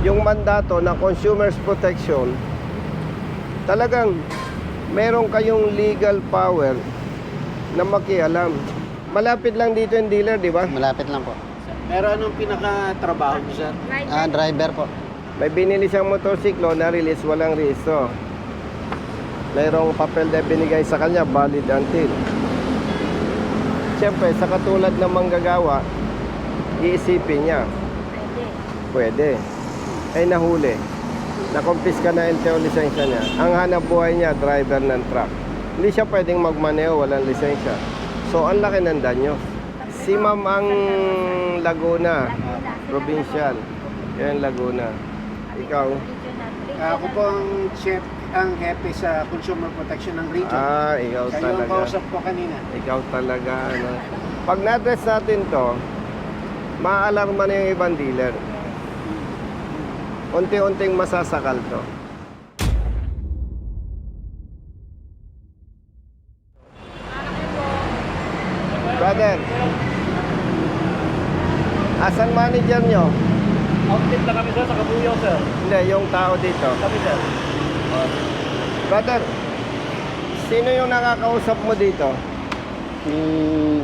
yung mandato ng Consumers Protection, talagang meron kayong legal power na makialam. Malapit lang dito yung dealer, di ba? Malapit lang po. Pero anong pinaka-trabaho niyo, sir? Ah, driver po. May binili siyang motorsiklo na release, walang rehistro. Mayroong papel na binigay sa kanya, valid until. Siyempre, sa katulad ng manggagawa, iisipin niya, pwede. Ay nahuli. Nakumpis ka na LTO lisensya niya. Ang hanap buhay niya, driver ng truck. Hindi siya pwedeng magmaneo, walang lisensya. So, ang laki ng danyo. Si Ma'am ang Laguna, provincial. Yan Laguna. Ikaw? Ako po ang chef, ang hepe sa Consumer Protection ng region. Ah, ikaw Kayo ang talaga. kausap ko kanina. Ikaw talaga, ano. Pag na-address natin to, maaalarma na yung ibang dealer. Unti-unting masasakal to. Brother, asan manager nyo? Outfit na kami sir sa Kabuyaw sir. Hindi, yung tao dito. Kami sir. Brother, sino yung nakakausap mo dito? Yung,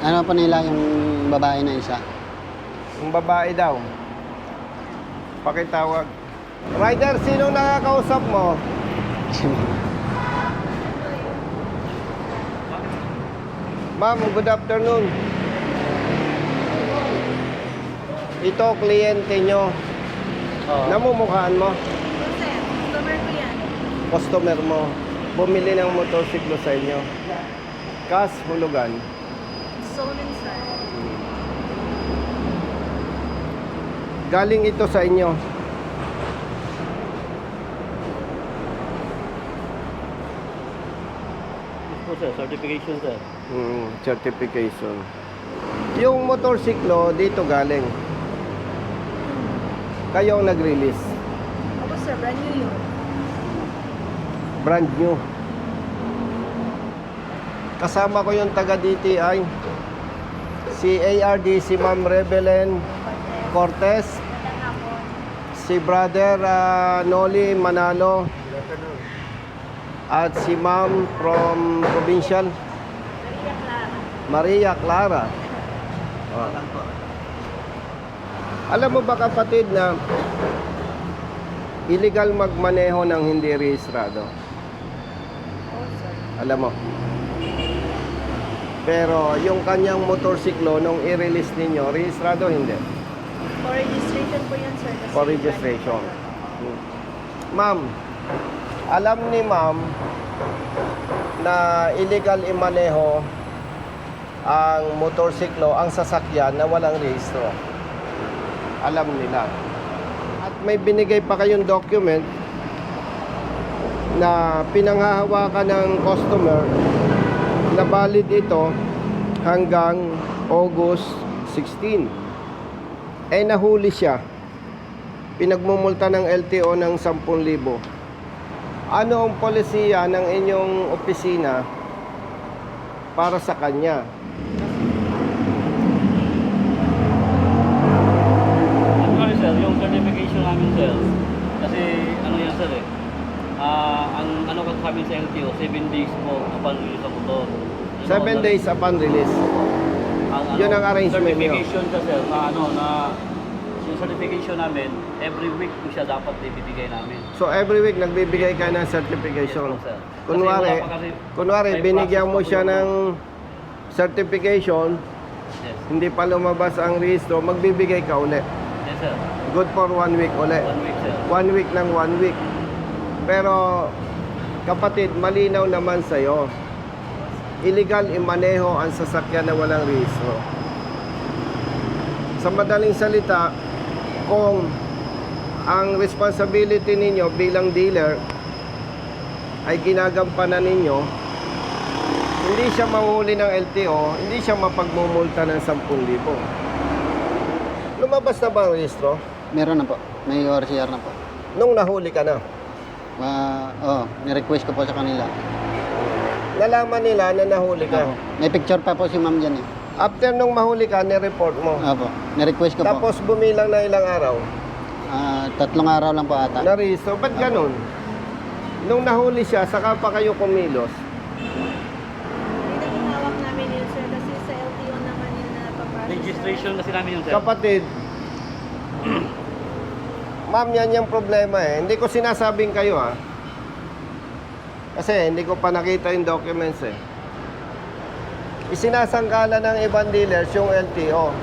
ano po nila, yung babae na isa. Yung babae daw. Pakitawag. Rider, sino nakakausap mo? Ma'am, good afternoon. Ito, kliyente nyo. Oo. Namumukhaan mo, Sir, customer ko yan. customer mo. Bumili ng motorsiklo sa inyo. Cash, hulugan. Stolen, sir. Galing ito sa inyo. Po sir, certification sir. Mm, certification. Yung motorsiklo dito galing. Kayo ang nag-release. Ako, sir, brand new yun. Brand new. Kasama ko yung taga DTI. Si ARD, si Ma'am Rebelen Cortez. Si Brother ah, Noli Manalo. At si Ma'am from Provincial. Maria Clara. Oh. Alam mo ba kapatid na illegal magmaneho ng hindi rehistrado? Alam mo. Pero yung kanyang motorsiklo nung i-release ninyo, rehistrado hindi. For registration po yan, sir. kasi For registration. Ma'am, alam ni ma'am na illegal imaneho ang motorsiklo, ang sasakyan na walang rehistro. Alam nila. At may binigay pa kayong document na pinanghahawakan ng customer na valid ito hanggang August 16. Eh nahuli siya. Pinagmumulta ng LTO ng 10,000. Ano ang polisiya ng inyong opisina para sa kanya? Actually sir, yung certification namin sir, kasi ano yan sir eh, ah, ang ano kasi sa amin sa LTO, 7 days po upon release. You know, 7 that- days upon release. Ang, Yun ang arrangement niyo. Certification ka sir, na ano, na yung certification namin, every week po siya dapat ibibigay namin. So every week nagbibigay ka ng certification. Yes po, sir. Kunwari, Kasi kunwari binigyan mo siya ng certification, Yes. hindi pa lumabas ang rehistro, magbibigay ka uli. Yes sir. Good for one week uli. One week sir. One week ng one week. Pero, kapatid, malinaw naman sa'yo. Illegal imaneho ang sasakyan na walang rehistro. Sa madaling salita, kung ang responsibility ninyo bilang dealer ay ginagampanan ninyo, hindi siya mahuli ng LTO, hindi siya mapagmumulta ng 10,000. Lumabas na ba ang rehistro? Meron na po. May ORCR na po. Nung nahuli ka na. Ah, oh, ni-request ko po sa kanila. Nalaman nila na nahuli ka. Opo. May picture pa po si ma'am dyan eh. After nung mahuli ka, ni-report mo. Opo. Ni-request ko po. Tapos bumilang na ilang araw. Ah, tatlong araw lang po ata. Naristo, ba't ganun? Nung nahuli siya, saka pa kayo kumilos. Namin yun, sir. Kasi sa LTO naman yun na paprocess. Registration kasi namin yun, sir. Kapatid, ma'am, yan yung problema eh. Hindi ko sinasabing kayo ha. Kasi hindi ko pa nakita yung documents eh. Isinasangkala ng ibang dealers yung LTO.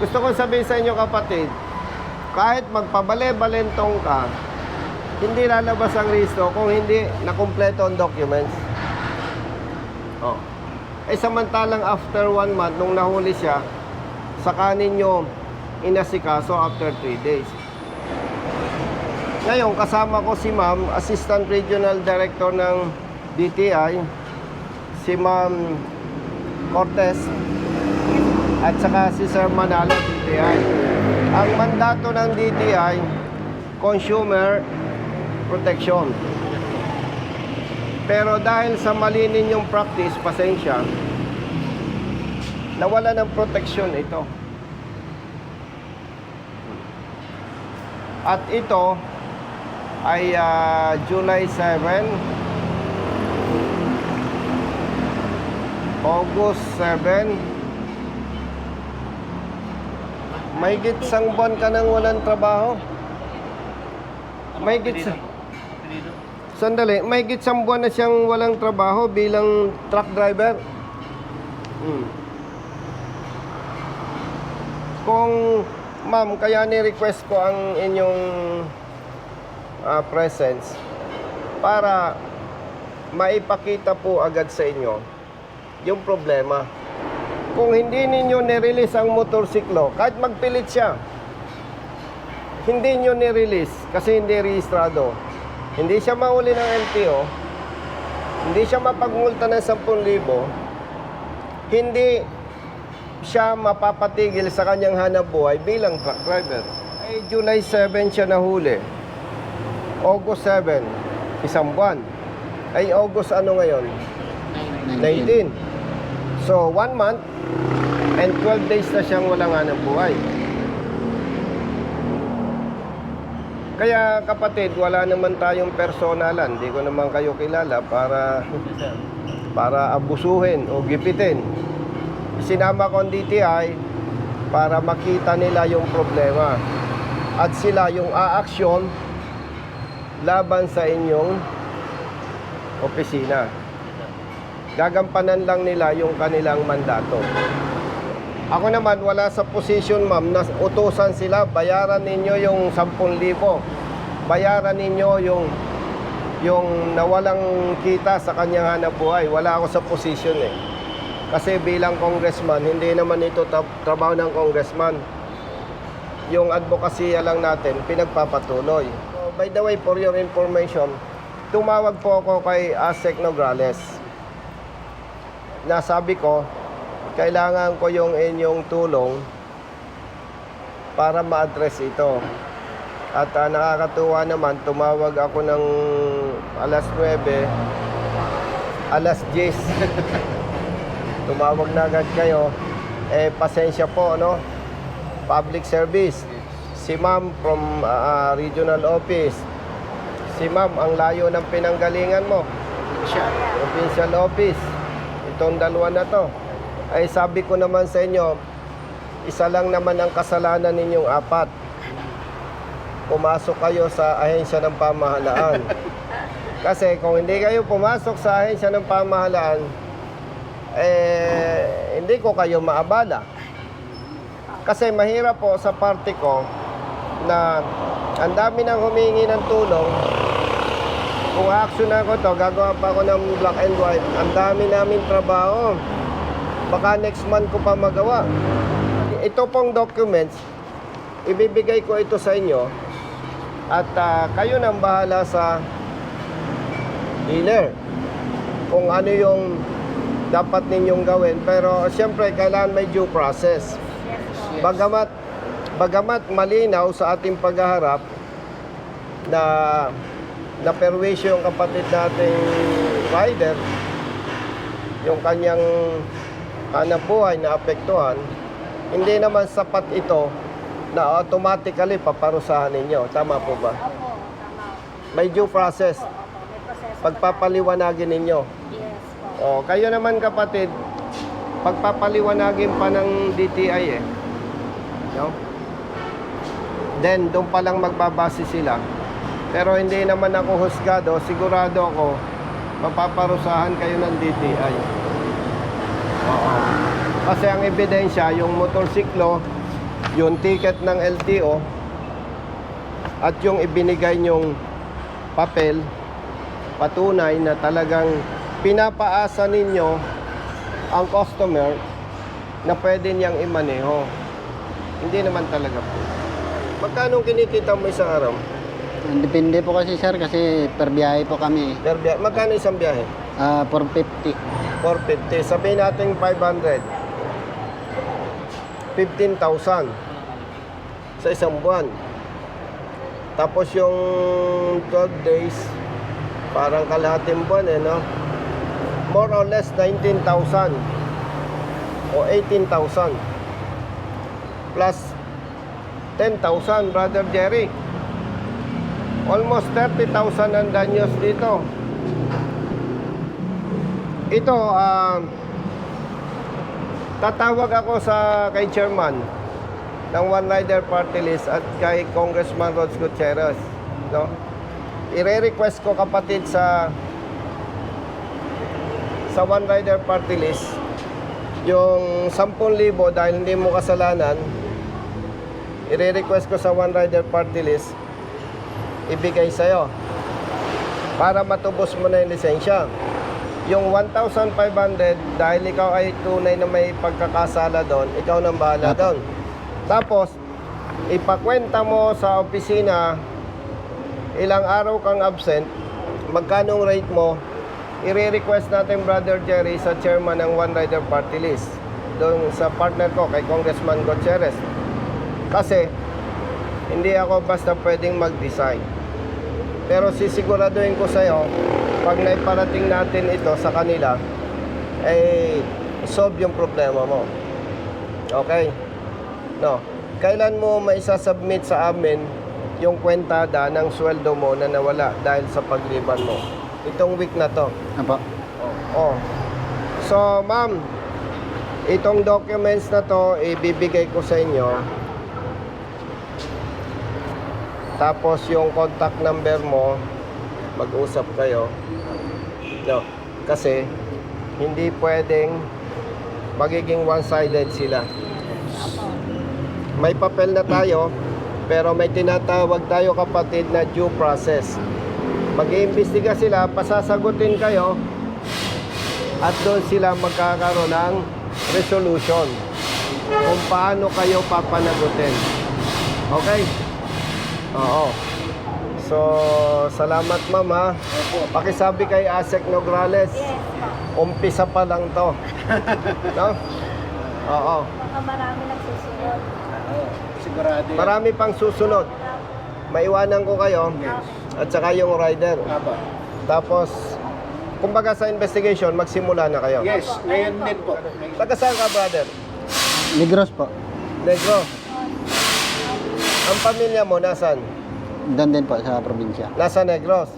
Gusto ko sabihin sa inyo kapatid, kahit magpabale-balentong ka, hindi lalabas ang listo kung hindi nakumpleto ang documents. Oh. Eh samantalang after one month, nung nahuli siya, saka ninyo inasikaso after 3 days. Ngayon, kasama ko si ma'am, Assistant Regional Director ng DTI, si ma'am Cortez, at saka si Sir Manalo, DTI. Ang mandato ng DTI, Consumer Protection. Pero dahil sa mali ninyong practice, pasensya, nawala ng protection ito. At ito ay ah, July 7, August 7, may isang buwan ka nang walang trabaho. Gitsa. Apelido. Sandali, may isang buwan na siyang walang trabaho bilang truck driver. Hmm. Kung, ma'am, kaya ni-request ko ang inyong ah, presence para maipakita po agad sa inyo yung problema. Kung hindi ninyo nirelease ang motorsiklo, kahit magpilit siya, hindi nyo nirelease kasi hindi rehistrado. Hindi siya mahuli ng LTO, hindi siya mapagmulta ng 10,000, hindi siya mapapatigil sa kanyang hanap buhay bilang truck driver. Ay July 7 siya nahuli. August 7, isang buwan. Ay August ano ngayon? 19. So, one month and 12 days na siyang walang hanap buhay. Kaya kapatid, wala naman tayong personalan. Hindi ko naman kayo kilala para para abusuhin o gipitin. Sinama ko ang DTI para makita nila yung problema. At sila yung aaksyon laban sa inyong opisina. Gagampanan lang nila yung kanilang mandato. Ako naman, wala sa position, ma'am, na utusan sila, bayaran ninyo yung 10,000. Bayaran ninyo yung yung nawalang kita sa kanyang hanap buhay. Wala ako sa position eh. Kasi bilang congressman, hindi naman ito tra- trabaho ng congressman. Yung advokasya lang natin, pinagpapatuloy. By the way, for your information, tumawag po ako kay Asek Nograles. Nasabi ko, kailangan ko yung inyong tulong para ma-address ito. At ah, nakakatuwa naman, tumawag ako ng alas 9, alas 10. tumawag na agad kayo. Eh, pasensya po, no? Public service. Si ma'am from ah, regional office. Si ma'am, ang layo ng pinanggalingan mo. Provincial office. Itong dalawa na to. Ay sabi ko naman sa inyo, isa lang naman ang kasalanan ninyong apat. Pumasok kayo sa ahensya ng pamahalaan. Kasi kung hindi kayo pumasok sa ahensya ng pamahalaan, eh, hindi ko kayo maabala. Kasi mahirap po sa party ko na ang dami nang humingi ng tulong. Kung action ako to, gagawa pa ako ng black and white. Ang dami namin trabaho. Baka next month ko pa magawa. Ito pong documents, ibibigay ko ito sa inyo at ah, kayo nang bahala sa dealer kung ano yung dapat ninyong gawin. Pero siyempre, kailangan may due process. Bagamat, bagamat malinaw sa ating paghaharap na na perwisyo yung kapatid nating rider, yung kanyang hanap buhay na apektuhan, hindi naman sapat ito na automatically paparusahan ninyo. Tama po ba? Opo, tama. May due process. Opo, may proseso. Pagpapaliwanagin ninyo. Yes po. O, kayo naman kapatid, pagpapaliwanagin pa ng DTI eh. No? Then, doon pa lang magbabase sila. Pero hindi naman ako husgado, sigurado ako, mapaparusahan kayo ng DTI. Oo. Kasi ang ebidensya, yung motorsiklo, yung ticket ng LTO, at yung ibinigay nyong papel, patunay na talagang pinapaasa ninyo ang customer na pwede niyang imaneho. Hindi naman talaga po. Magkano kinikita mo isang araw? Depende po kasi sir kasi per biyahe po kami. Per biyahe. Magkano isang biyahe? Ah, 450. 450. Sabihin natin 500. 15,000 sa isang buwan. Tapos yung 12 days, parang kalahating buwan eh, no? More or less 19,000 o 18,000 plus 10,000, Brother Jerry. Almost 30,000 ang danyos dito. Ito, ah, tatawag ako sa kay chairman ng One Rider Party List at kay Congressman Rods Gutierrez. No? Ire-request ko kapatid sa sa One Rider Party List yung 10,000 dahil hindi mo kasalanan ire-request ko sa One Rider Party List ibigay sa'yo para matubos mo na yung lisensya. Yung 1,500, dahil ikaw ay tunay na may pagkakasala doon, ikaw nang bahala doon. Tapos, ipakwenta mo sa opisina, ilang araw kang absent, magkano ang rate mo, i-request natin Brother Jerry sa chairman ng One Rider Party List. Doon sa partner ko, kay Congressman Gutierrez. Kasi, hindi ako basta pwedeng mag-design. Pero sisiguraduhin ko sa'yo, pag naiparating natin ito sa kanila, eh, solve yung problema mo. Okay? No. Kailan mo maisasubmit sa amin yung kwentada ng sweldo mo na nawala dahil sa pagliban mo? Itong week na to. Apo. Oh. So, ma'am, itong documents na to, ibibigay ko sa inyo. Tapos yung contact number mo, mag-usap kayo. No, kasi hindi pwedeng magiging one-sided sila. May papel na tayo, pero may tinatawag tayo kapatid na due process. Mag-iimbestiga sila, pasasagutin kayo, at doon sila magkakaroon ng resolution kung paano kayo papanagutin. Okay? Oo. So, salamat ma'am ha. Pakisabi kay Asek Nograles, Yes po. umpisa pa lang to. no? Oo. Baka marami nagsusunod. Sigurado yan. Marami pang susunod. Maiwanan ko kayo at saka yung rider. Aba. Tapos, kumbaga sa investigation, magsimula na kayo. Yes, ngayon din po. Taga saan ka, brother? Negros po. Negro. Ang pamilya mo, nasan? Doon din po sa probinsya. Nasa Negros.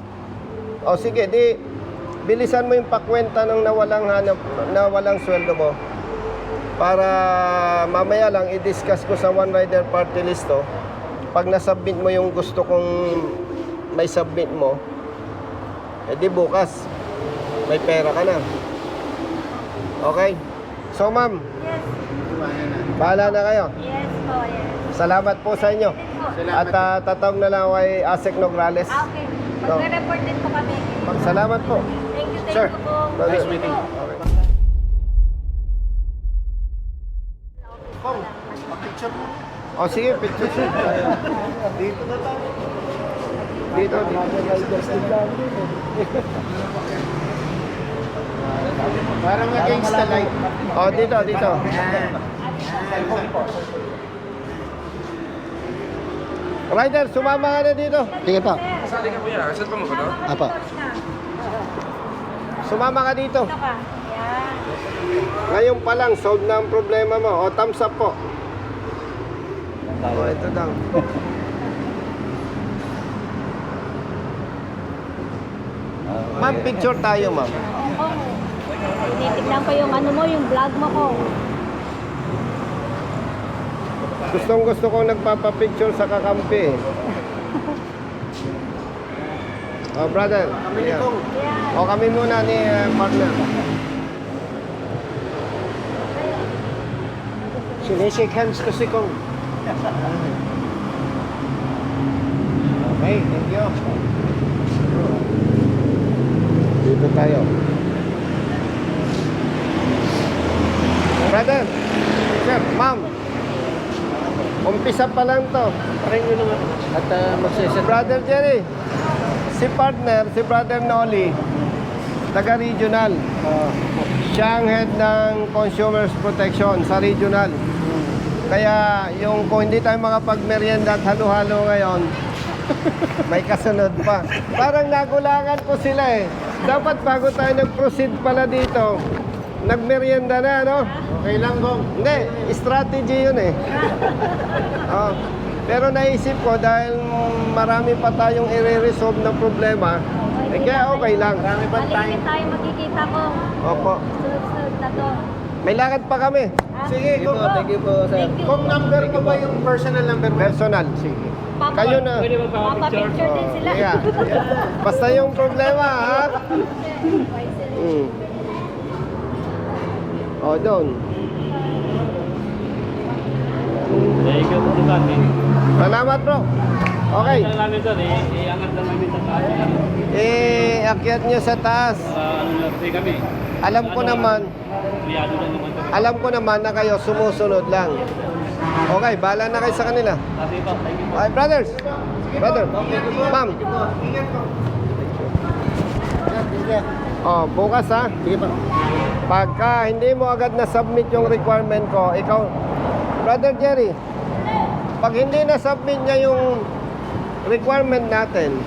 O sige, di bilisan mo yung pakwenta ng nawalang hanap, nawalang sweldo mo. Para mamaya lang i-discuss ko sa One Rider Party List to. Pag nasubmit mo yung gusto kong may submit mo, eh di bukas, may pera ka na. Okay? So ma'am, Yes. Bahala na kayo. Yes po, yes. Salamat po sa inyo. Salamat. At uh, tatawag na lang kay Asek Nograles. Ah, okay. Magre-report din po kami. Salamat po. Thank you, thank Sir. you po. Nice meeting. Okay. Pong, picture mo. O sige, picture tayo. Dito na tayo. Dito, dito. Parang against the light. O, dito, dito. Rider, sumama ka na dito. Sige po. Sali ka kuya. Saan pa mo ko Apo. Sumama ka dito. Dito ka. Yan. Ngayon pa lang, solve na ang problema mo. O, thumbs up po. Oh, ito lang. Ma'am, picture tayo, ma'am. Oo. Tinitignan ko yung ano mo, yung vlog mo ko. Gustong gusto ko nagpapapicture sa kakampi. Oh, brother. Kami O, kami muna ni eh, partner. Sinishake hands ko si Kong. Okay, thank you. Dito tayo. Brother. Sir, ma'am. Umpisa pa lang to. Paring nyo naman. At uh, magsiset. Brother Jerry, si partner, si Brother Nolly, taga-regional. Siya ang head ng Consumers Protection sa regional. Kaya yung kung hindi tayo makapagmerienda at halo-halo ngayon, may kasunod pa. Parang nagulangan po sila eh. Dapat bago tayo nag-proceed pala dito, nagmerienda na, no? Okay lang, Kong. Hindi, strategy yun eh. Oh. Pero naisip ko dahil marami pa tayong i-resolve na problema, eh kaya okay lang. Marami ba tayo? Maligpit tayo magkikita ko. Opo. Sunod-sunod na to. May lakad pa kami. Ah, Sige, Kong. Thank you po, sir. Thank you. Kung number mo ba yung personal number mo? Personal. Sige. Papa- Kayo na. Pwede ba pa Papa-picture din sila. Yeah. Basta yung problema, ha? Mm. O, doon. Thank you po kami. Salamat, bro. Okay. Ano namin sir, i- iangat na namin sa taas. Eh, akyat nyo sa taas. Para ano na kami. Alam ko Ano, naman, alam ko naman na kayo sumusunod lang. Okay, bahala na kayo sa kanila. Po, po. Okay, brothers. Brother. Ma'am. Ingat ko. Oh, bukas ha. Sige pa. Pagka hindi mo agad na-submit yung requirement ko, ikaw, Brother Jerry, pag hindi na-submit niya yung requirement natin,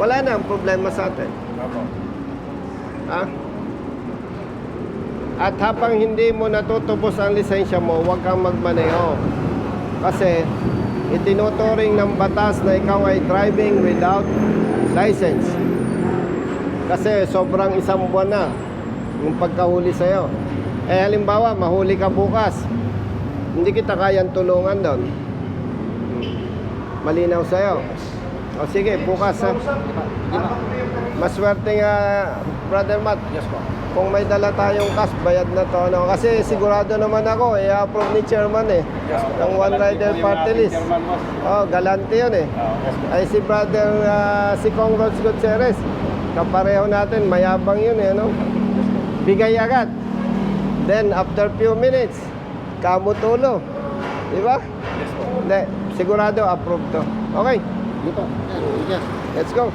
wala na ang problema sa atin. Ha? At habang hindi mo natutubos ang lisensya mo, huwag kang magmaneho. Kasi itinuturing ng batas na ikaw ay driving without license. Kasi sobrang isang buwan na yung pagkahuli sa'yo. Eh halimbawa, mahuli ka bukas. Hindi kita kayang tulungan doon. Malinaw sa'yo. O sige, bukas ha. Maswerte nga, Brother Matt. Yes po. Kung may dala tayong cash, bayad na to. Ano? Kasi sigurado naman ako, i-approve ni Chairman eh. Ng One Rider Party List. Oh, galante yun eh. Ay si Brother, ah, si Kong Rods Gutierrez. Kapareho natin, mayabang yun eh, no? Bigay agad. Then, after few minutes, kamutulo. Di ba? Hindi, sigurado approve to. Okay, Dito. Yes. let's go.